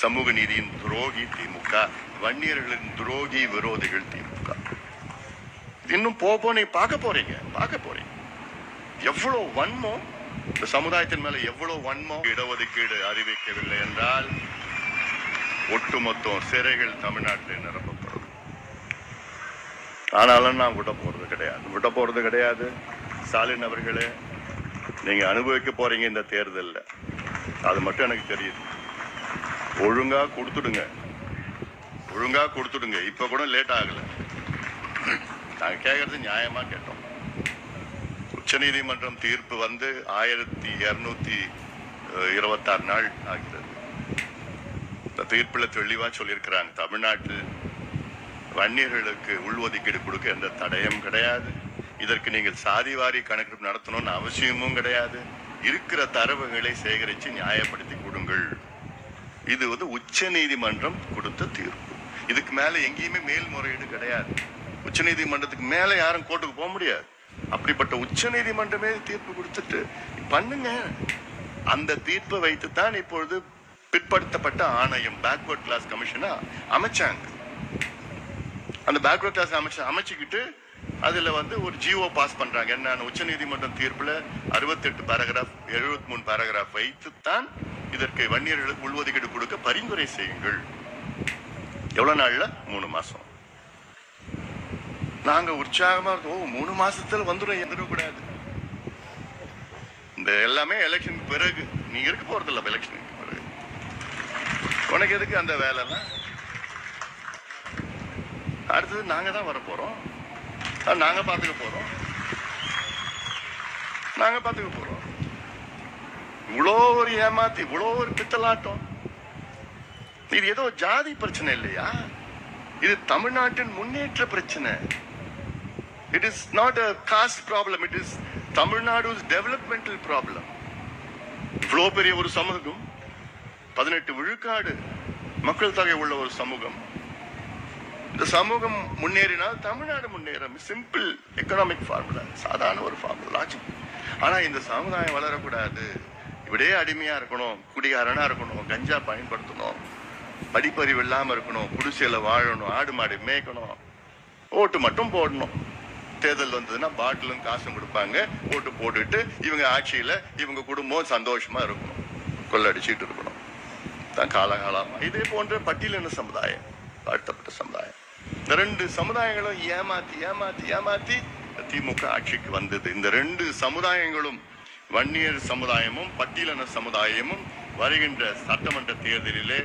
சமூக நீதியின் துரோகி திமுக வன்னியர்களின் துரோகி விரோதிகள் திமுக. இன்னும் போக நீ பார்க்க போறீங்க பார்க்க போறீங்க. எவ்வளவு வன்மம் இந்த சமுதாயத்தின் மேல எவ்வளவு வன்மோ இடஒதுக்கீடு அறிவிக்கவில்லை என்றால் ஒட்டுமொத்தம் சிறைகள் தமிழ்நாட்டில் நிரப்பப்படும். ஆனாலும் நான் விட போறது கிடையாது. விட போறது கிடையாது. ஸ்டாலின் அவர்களே நீங்க அனுபவிக்க போறீங்க இந்த தேர்தலில். அது மட்டும் எனக்கு தெரியுது. ஒழுங்கா கொடுத்துடுங்க. ஒழுங்கா கொடுத்துடுங்க. இப்ப கூட லேட் ஆகல. நாங்க கேட்குறது நியாயமா கேட்டோம். உச்சநீதிமன்றம் தீர்ப்பு வந்து ஆயிரத்தி இருநூத்தி இருபத்தாறு நாள் ஆகிறது. இந்த தீர்ப்புல தெளிவா சொல்லியிருக்கிறாங்க. தமிழ்நாட்டில் வன்னியர்களுக்கு உள்ஒதுக்கீடு கொடுக்க எந்த தடையும் கிடையாது. இதற்கு நீங்கள் சாதிவாரி கணக்கெடுப்பு நடத்தணும்னு அவசியமும் கிடையாது. இருக்கிற தரவுகளை சேகரித்து நியாயப்படுத்தி கொடுங்கள். இது வந்து உச்ச நீதிமன்றம் கொடுத்த தீர்ப்பு. இதுக்கு மேலே எங்கேயுமே மேல்முறையீடு கிடையாது. உச்ச நீதிமன்றத்துக்கு மேலே யாரும் கோர்ட்டுக்கு போக முடியாது. அப்படிப்பட்ட உச்ச நீதிமன்றமே தீர்ப்பு கொடுத்துட்டு பண்ணுங்க. அந்த தீர்ப்பை வைத்து தான் இப்பொழுது பிற்படுத்தப்பட்ட ஆணையம் பேக்வர்ட் கிளாஸ் கமிஷனா அமைச்சாங்க. அந்த பேக்வர்ட் கிளாஸ் அமைச்சு அமைச்சுக்கிட்டு அதுல வந்து ஒரு ஜிஓ பாஸ் பண்றாங்க. என்னன்னு உச்ச நீதிமன்றம் தீர்ப்புல அறுபத்தெட்டு பேராகிராஃப் எழுபத்தி மூணு பேராகிராஃப் வைத்து தான் இதற்கு வன்னியர்களுக்கு உள்ஒதுக்கீடு கொடுக்க பரிந்துரை செய்யுங்கள். எவ்வளவு நாளில்? மூணு மாதம் நாங்கள் உற்சாகமா இருக்கோம். மூணு மாதத்தில் வந்துடும் எந்திரக்கூடாது இந்த எல்லாமே எலெக்ஷனுக்கு பிறகு. நீ இருக்க போகிறதில்ல எலெக்ஷனுக்கு பிறகு. உனக்கு எதுக்கு அந்த வேலைலாம்? அடுத்தது நாங்க தான் வர போறோம். நாங்கள் பார்த்துக்க பாத்துக்க போறோம். நாங்க பாத்துக்க போறோம். இவ்வளோ ஒரு ஏமாத்தி இவ்வளோ ஒரு பித்தலாட்டம். இது ஏதோ ஜாதி பிரச்சனை இல்லையா? இது தமிழ்நாட்டின் முன்னேற்ற பிரச்சனை. It is not a caste problem it is Tamil Nadu developmental problem இவ்வளோ பெரிய ஒரு சமூகம் பதினெட்டு விழுக்காடு மக்கள் தொகை உள்ள ஒரு சமூகம். இந்த சமூகம் முன்னேறினால் தமிழ்நாடு முன்னேறும். சிம்பிள் எக்கனாமிக் ஃபார்முலா சாதாரண ஒரு ஃபார்முலா லாஜிக் ஆனால் இந்த சமுதாயம் வளரக்கூடாது. இப்படியே அடிமையாக இருக்கணும் குடிகாரனாக இருக்கணும் கஞ்சா பயன்படுத்தணும் படிப்பறிவு இல்லாமல் இருக்கணும் குடிசையில் வாழணும் ஆடு மாடு மேய்க்கணும் ஓட்டு மட்டும் போடணும். தேர்தல் வந்ததுன்னா பாட்டிலும் காசும் கொடுப்பாங்க ஓட்டு போட்டுட்டு இவங்க ஆட்சியில் இவங்க குடும்பம் சந்தோஷமாக இருக்கணும். கொள்ளடிச்சிட்டு இருக்கணும். தான் காலகாலமாக இதே போன்ற பட்டியலின சமுதாயம் தாழ்த்தப்பட்ட சமுதாயம். இந்த ரெண்டு சமுதாயங்களும் ஏமாத்தி ஏமாத்தி ஏமாத்தி திமுக ஆட்சிக்கு வந்தது. இந்த ரெண்டு சமுதாயங்களும் வன்னியர் சமுதாயமும் பட்டியலின சமுதாயமும் வருகின்ற சட்டமன்ற தேர்தலிலே